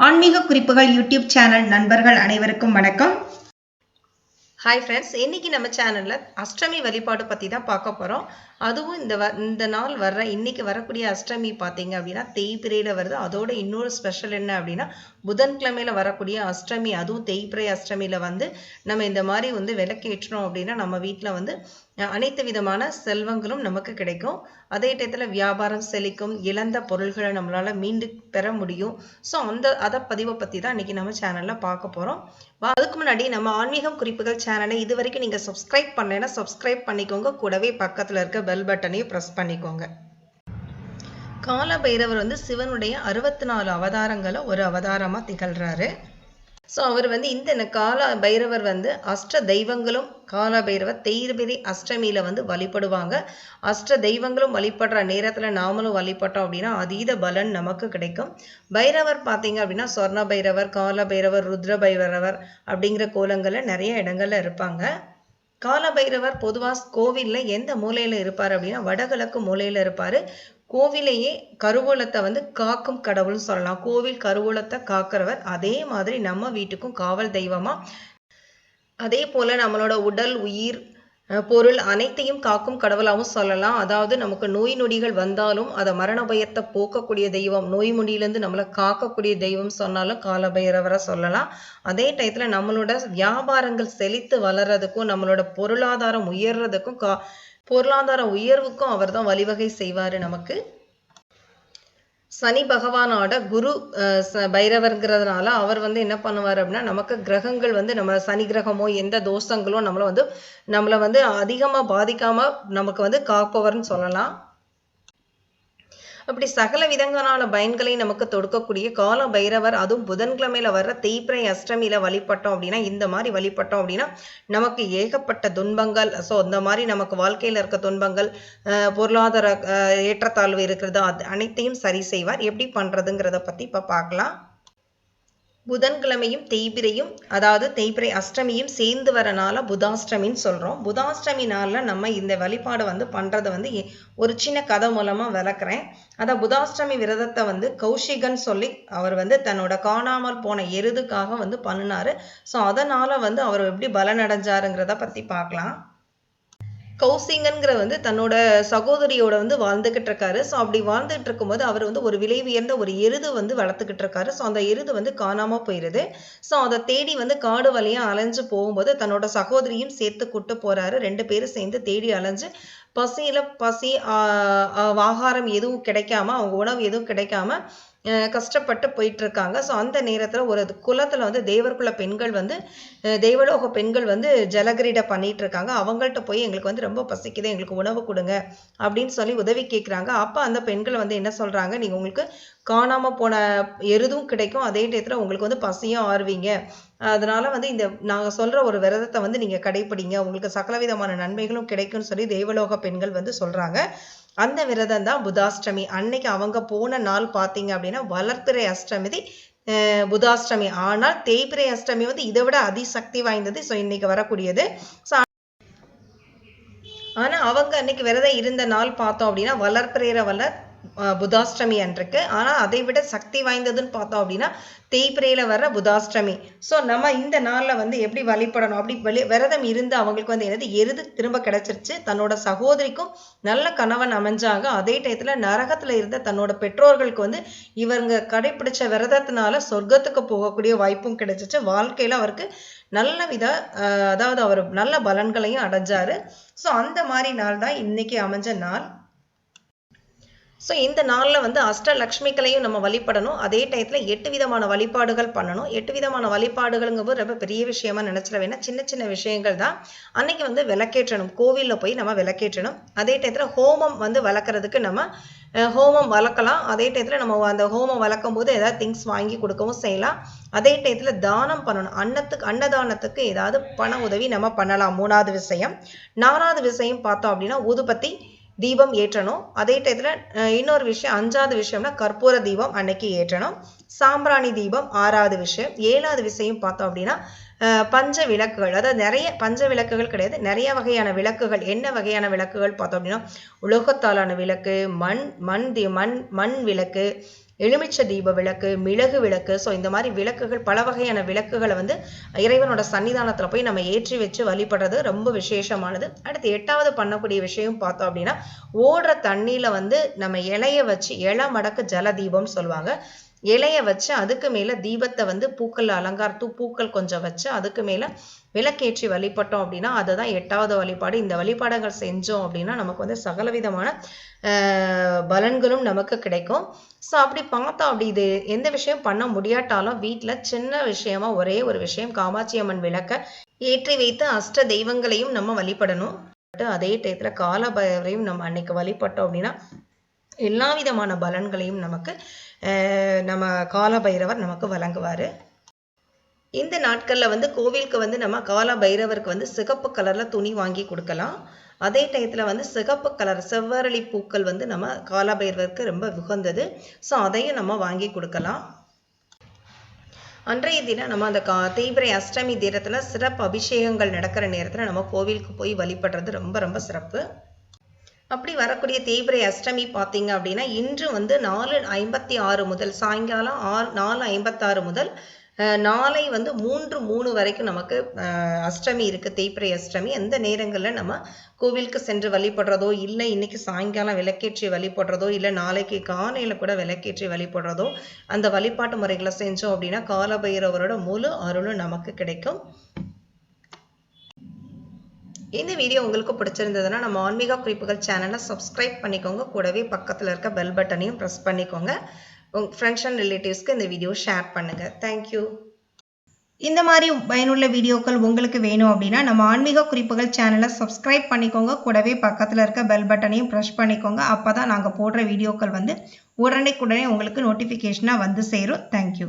ஆன்மீக குறிப்புகள் YouTube channel நண்பர்கள் அனைவருக்கும் வணக்கம். ஹாய் ஃப்ரெண்ட்ஸ் இன்னைக்கு நம்ம சேனலில் அஷ்டமி வழிபாடு பற்றி தான் பார்க்க போகிறோம் அதுவும் இந்த வ இந்த நாள் வர்ற இன்னைக்கு வரக்கூடிய அஷ்டமி பார்த்தீங்க அப்படின்னா தேய்பிரையில் வருது. அதோட இன்னொரு ஸ்பெஷல் என்ன அப்படின்னா புதன்கிழமையில வரக்கூடிய அஷ்டமி அதுவும் தேய்பிரை அஷ்டமியில் வந்து நம்ம இந்த மாதிரி வந்து விளக்கேற்றணும் அப்படின்னா நம்ம வீட்டில் வந்து அனைத்து விதமான செல்வங்களும் நமக்கு கிடைக்கும். அதே டயத்தில் வியாபாரம் செழிக்கும். இழந்த பொருள்களை நம்மளால் மீண்டு பெற முடியும். ஸோ அந்த அதை பதிவை பற்றி தான் இன்றைக்கி நம்ம சேனலில் பார்க்க போகிறோம் அதுக்கு முன்னாடி நம்ம ஆன்மீகம் குறிப்புகள் சேனலை இது வரைக்கும் நீங்கள் சப்ஸ்கிரைப் பண்ணலைன்னா சப்ஸ்கிரைப் பண்ணிக்கோங்க. கூடவே பக்கத்தில் இருக்க பெல் பட்டனையும் ப்ரெஸ் பண்ணிக்கோங்க. கால பைரவர் வந்து சிவனுடைய அறுபத்தி நாலு அவதாரங்களை ஒரு அவதாரமாக திகழ்கிறாரு ஸோ அவர் வந்து இந்த கால பைரவர் வந்து அஷ்ட தெய்வங்களும் கால பைரவர் தேய்பிரி அஷ்டமியில் வந்து வழிபடுவாங்க. அஷ்ட தெய்வங்களும் வழிபடுற நேரத்தில் நாமளும் வழிபட்டோம் அப்படின்னா அதீத பலன் நமக்கு கிடைக்கும். பைரவர் பார்த்தீங்க அப்படின்னா சொர்ண பைரவர் கால பைரவர் ருத்ர பைரவர் அப்படிங்கிற கோலங்களில் நிறைய இடங்களில் இருப்பாங்க. காலபைரவர் பொதுவாக கோவிலில் எந்த மூலையில் இருப்பார் அப்படின்னா வடகிழக்கு மூலையில் இருப்பார். கோவிலையே கருவூலத்தை வந்து காக்கும் கடவுள்னு சொல்லலாம். கோவில் கருவூலத்தை காக்கிறவர் அதே மாதிரி நம்ம வீட்டுக்கும் காவல் தெய்வமாக அதே போல் நம்மளோட உடல் உயிர் பொருள் அனைத்தையும் காக்கும் கடவுளாகவும் சொல்லலாம். அதாவது நமக்கு நோய் நொடிகள் வந்தாலும் அதை மரண பயத்தை போக்கக்கூடிய தெய்வம் நோய் நொடியிலேருந்து நம்மளை காக்கக்கூடிய தெய்வம் சொன்னாலும் காலபைரவரை சொல்லலாம். அதே டயத்தில் நம்மளோட வியாபாரங்கள் செழித்து வளர்றதுக்கும் நம்மளோட பொருளாதாரம் உயர்றதுக்கும் கா பொருளாதார உயர்வுக்கும் அவர் தான் வழிவகை செய்வார் நமக்கு. சனி பகவானோட குரு ச- பைரவர்ங்கிறதுனால அவர் வந்து என்ன பண்ணுவார் அப்படின்னா நமக்கு கிரகங்கள் வந்து நம்ம சனி கிரகமோ எந்த தோஷங்களோ நம்மளை வந்து நம்மளை வந்து அதிகமாக பாதிக்காம நமக்கு வந்து காப்பவர்னு சொல்லலாம். அப்படி சகல விதங்களான பயன்களை நமக்கு தொடுக்கக்கூடிய கால பைரவர் அதுவும் புதன்கிழமையில வர்ற தேய்பிரை அஷ்டமியில வழிபட்டோம் அப்படின்னா இந்த மாதிரி வழிபட்டோம் அப்படின்னா நமக்கு ஏகப்பட்ட துன்பங்கள் ஸோ இந்த மாதிரி நமக்கு வாழ்க்கையில இருக்க துன்பங்கள் பொருளாதார ஏற்றத்தாழ்வு இருக்கிறது அது அனைத்தையும் சரி செய்வார். எப்படி பண்றதுங்கிறத பத்தி இப்ப பார்க்கலாம். புதன்கிழமையும் தேய்பிரையும் அதாவது தேய்பிரை அஷ்டமியும் சேர்ந்து வரனால புதாஷ்டமின்னு சொல்கிறோம் புதாஷ்டமி நம்ம இந்த வழிபாடு வந்து பண்ணுறதை வந்து எ- ஒரு சின்ன கதை மூலமாக விளக்குறேன். அதான் புதாஷ்டமி விரதத்தை வந்து கௌஷிகன் சொல்லி அவர் வந்து தன்னோட காணாமல் போன எருதுக்காக வந்து பண்ணினாரு. ஸோ அதனால் வந்து அவர் எப்படி பலனடைஞ்சாருங்கிறத பற்றி பார்க்கலாம். கௌசிங்கன்கிற வந்து தன்னோட சகோதரியோட வந்து வாழ்ந்துகிட்டு இருக்காரு ஸோ அப்படி வாழ்ந்துகிட்டு இருக்கும்போது அவர் வந்து ஒரு விலை உயர்ந்த ஒரு எருது வந்து வளர்த்துக்கிட்டு இருக்காரு ஸோ அந்த எருது வந்து காணாம போயிருது. ஸோ அதை தேடி வந்து காடு வழியாக அலைஞ்சு போகும்போது தன்னோட சகோதரியும் சேர்த்து கூட்டு போறாரு. ரெண்டு பேரும் சேர்ந்து தேடி அலைஞ்சு பசியில பசி ஆஹ் ஆகாரம் எதுவும் கிடைக்காம அவங்க உணவு எதுவும் கிடைக்காம கஷ்டப்பட்டு போயிட்டு இருக்காங்க ஸோ அந்த நேரத்தில் ஒரு குலத்தில் வந்து தேவர்குல பெண்கள் வந்து அஹ் தேவலோக பெண்கள் வந்து ஜலகிரீட பண்ணிட்டு இருக்காங்க அவங்கள்ட்ட போய் எங்களுக்கு வந்து ரொம்ப பசிக்குது எங்களுக்கு உணவு கொடுங்க அப்படின்னு சொல்லி உதவி கேட்குறாங்க அப்போ அந்த பெண்கள் வந்து என்ன சொல்கிறாங்க நீங்கள் உங்களுக்கு காணாம போன எருதும் கிடைக்கும். அதே டயத்துல உங்களுக்கு வந்து பசியும் ஆறுவீங்க. அதனால வந்து இந்த நாங்க சொல்ற ஒரு விரதத்தை வந்து நீங்க கடைப்பிடிங்க. உங்களுக்கு சகல விதமான நன்மைகளும் கிடைக்கும்னு சொல்லி தேவலோக பெண்கள் வந்து சொல்றாங்க. அந்த விரதம் தான் புதாஷ்டமி. அன்னைக்கு அவங்க போன நாள் பார்த்தீங்க அப்படின்னா வளர்ப்பிறை அஷ்டமி. புதாஷ்டமி. ஆனால் தேய்பிறை அஷ்டமி வந்து இதை விட அதிசக்தி வாய்ந்தது. ஸோ இன்னைக்கு வரக்கூடியது. ஸோ ஆனால் அவங்க அன்னைக்கு விரதம் இருந்த நாள் பார்த்தோம் அப்படின்னா வளர்ப்பிறையிற வளர் புதாஷ்டமி அன்றைக்கு. ஆனால் அதை விட சக்தி வாய்ந்ததுன்னு பார்த்தோம் அப்படின்னா தேய்பிரையில் வர்ற புதாஷ்டமி. ஸோ நம்ம இந்த நாளில் வந்து எப்படி வழிபடணும்? அப்படி வெளி விரதம் இருந்து அவங்களுக்கு வந்து என்னது? எருது திரும்ப கிடைச்சிருச்சு. தன்னோட சகோதரிக்கும் நல்ல கணவன் அமைஞ்சாங்க. அதே டயத்தில் நரகத்தில் இருந்த தன்னோட பெற்றோர்களுக்கு வந்து இவங்க கடைப்பிடிச்ச விரதத்தினால சொர்க்கத்துக்கு போகக்கூடிய வாய்ப்பும் கிடைச்சிச்சு. வாழ்க்கையில் அவருக்கு நல்ல வித அதாவது அவர் நல்ல பலன்களையும் அடைஞ்சாரு. ஸோ அந்த மாதிரி நாள் தான் இன்னைக்கு அமைஞ்ச நாள். ஸோ இந்த நாளில் வந்து அஷ்டலக்ஷ்மிகளையும் நம்ம வழிபடணும். அதே டயத்தில் எட்டு விதமான வழிபாடுகள் பண்ணணும். எட்டு விதமான வழிபாடுகள்ங்கும்போது ரொம்ப பெரிய விஷயமா நினச்சிட வேணா சின்ன சின்ன விஷயங்கள் தான். அன்னைக்கு வந்து விளக்கேற்றணும். கோவிலில் போய் நம்ம விளக்கேற்றணும். அதே டயத்தில் ஹோமம் வந்து வளர்க்குறதுக்கு நம்ம ஹோமம் வளர்க்கலாம். அதே டயத்தில் நம்ம அந்த ஹோமம் வளர்க்கும் போது ஏதாவது திங்ஸ் வாங்கி கொடுக்கவும் செய்யலாம். அதே டயத்தில் தானம் பண்ணணும். அன்னத்துக்கு அன்னதானத்துக்கு ஏதாவது பண உதவி நம்ம பண்ணலாம். மூணாவது விஷயம். நாலாவது விஷயம் பார்த்தோம் அப்படின்னா ஊதுபத்தி தீபம் ஏற்றணும். அதே டயத்தில் இன்னொரு விஷயம் அஞ்சாவது விஷயம்னா கற்பூர தீபம் அன்னைக்கு ஏற்றணும். சாம்பிராணி தீபம் ஆறாவது விஷயம். ஏழாவது விஷயம் பார்த்தோம் அப்படின்னா பஞ்ச விளக்குகள் அதாவது நிறைய பஞ்ச விளக்குகள் கிடையாது. நிறைய வகையான விளக்குகள் என்ன வகையான விளக்குகள் பார்த்தோம் அப்படின்னா உலோகத்தாலான விளக்கு மண் மண் தி மண் மண் விளக்கு எலுமிச்சை தீப விளக்கு மிளகு விளக்கு. ஸோ இந்த மாதிரி விளக்குகள் பல வகையான விளக்குகளை வந்து இறைவனோட சன்னிதானத்தில் போய் நம்ம ஏற்றி வச்சு வழிபடுறது ரொம்ப விசேஷமானது. அடுத்து எட்டாவது பண்ணக்கூடிய விஷயம் பார்த்தோம் அப்படின்னா ஓடுற தண்ணியில் வந்து நம்ம இலைய வச்சு இலை மடக்கு ஜல சொல்லுவாங்க. இலைய வச்சு அதுக்கு மேலே தீபத்தை வந்து பூக்கள் அலங்காரத்து பூக்கள் கொஞ்சம் வச்சு அதுக்கு மேலே விளக்கேற்றி வழிபட்டோம் அப்படின்னா அதுதான் எட்டாவது வழிபாடு. இந்த வழிபாடுகள் செஞ்சோம் அப்படின்னா நமக்கு வந்து சகலவிதமான பலன்களும் நமக்கு கிடைக்கும். ஸோ அப்படி பார்த்தோம் அப்படி இது எந்த விஷயம் பண்ண முடியாட்டாலும் வீட்டில் சின்ன விஷயமா ஒரே ஒரு விஷயம் காமாட்சி அம்மன் விளக்க ஏற்றி வைத்து அஷ்ட தெய்வங்களையும் நம்ம வழிபடணும். அதே டயத்தில் காலபைரவரையும் நம்ம அன்னைக்கு வழிபட்டோம் அப்படின்னா எல்லா விதமான பலன்களையும் நமக்கு நம்ம காலபைரவர் நமக்கு வழங்குவார். இந்த நாட்களில் வந்து கோவிலுக்கு வந்து நம்ம கால பைரவருக்கு வந்து சிகப்பு கலரில் துணி வாங்கி கொடுக்கலாம். அதே டயத்தில் வந்து சிகப்பு கலர் செவ்வரளி பூக்கள் வந்து நம்ம கால பைரவருக்கு ரொம்ப உகந்தது. ஸோ அதையும் நம்ம வாங்கி கொடுக்கலாம். அன்றைய தினம் நம்ம அந்த கா தேய்பிரை அஷ்டமி தினத்தில் சிறப்பு அபிஷேகங்கள் நடக்கிற நேரத்தில் நம்ம கோவிலுக்கு போய் வழிபடுறது ரொம்ப ரொம்ப சிறப்பு. அப்படி வரக்கூடிய தேய்பிரை அஷ்டமி பார்த்தீங்க அப்படின்னா இன்று வந்து நாலு ஐம்பத்தி ஆறு முதல் சாயங்காலம் ஆறு நாலு ஐம்பத்தாறு முதல் நாளை வந்து மூன்று மூணு வரைக்கும் நமக்கு அஷ்டமி இருக்குது தேய்பிரை அஷ்டமி. அந்த நேரங்களில் நம்ம கோவிலுக்கு சென்று வழிபடுறதோ இல்லை இன்னைக்கு சாயங்காலம் விளக்கேற்றி வழிபடுறதோ இல்லை நாளைக்கு காலையில் கூட விளக்கேற்றி வழிபடுறதோ அந்த வழிபாட்டு முறைகளை செஞ்சோம் அப்படின்னா காலபைரவரோட முழு அருளும் நமக்கு கிடைக்கும். இந்த வீடியோ உங்களுக்கு பிடிச்சிருந்ததுன்னா நம்ம ஆன்மீக குறிப்புகள் சேனலை சப்ஸ்கிரைப் பண்ணிக்கோங்க. கூடவே பக்கத்தில் இருக்க பெல் பட்டனையும் ப்ரெஸ் பண்ணிக்கோங்க. உங்கள் ஃப்ரெண்ட்ஸ் அண்ட் ரிலேட்டிவ்ஸ்க்கு இந்த வீடியோ ஷேர் பண்ணுங்கள் தேங்க்யூ இந்த மாதிரி பயனுள்ள வீடியோக்கள் உங்களுக்கு வேணும் அப்படின்னா நம்ம ஆன்மீக குறிப்புகள் சேனலை சப்ஸ்கிரைப் பண்ணிக்கோங்க. கூடவே பக்கத்தில் இருக்க பெல் பட்டனையும் ப்ரெஷ் பண்ணிக்கோங்க. அப்போ தான் நாங்கள் போடுற வீடியோக்கள் வந்து உடனே உங்களுக்கு நோட்டிஃபிகேஷனாக வந்து சேரும். தேங்க்யூ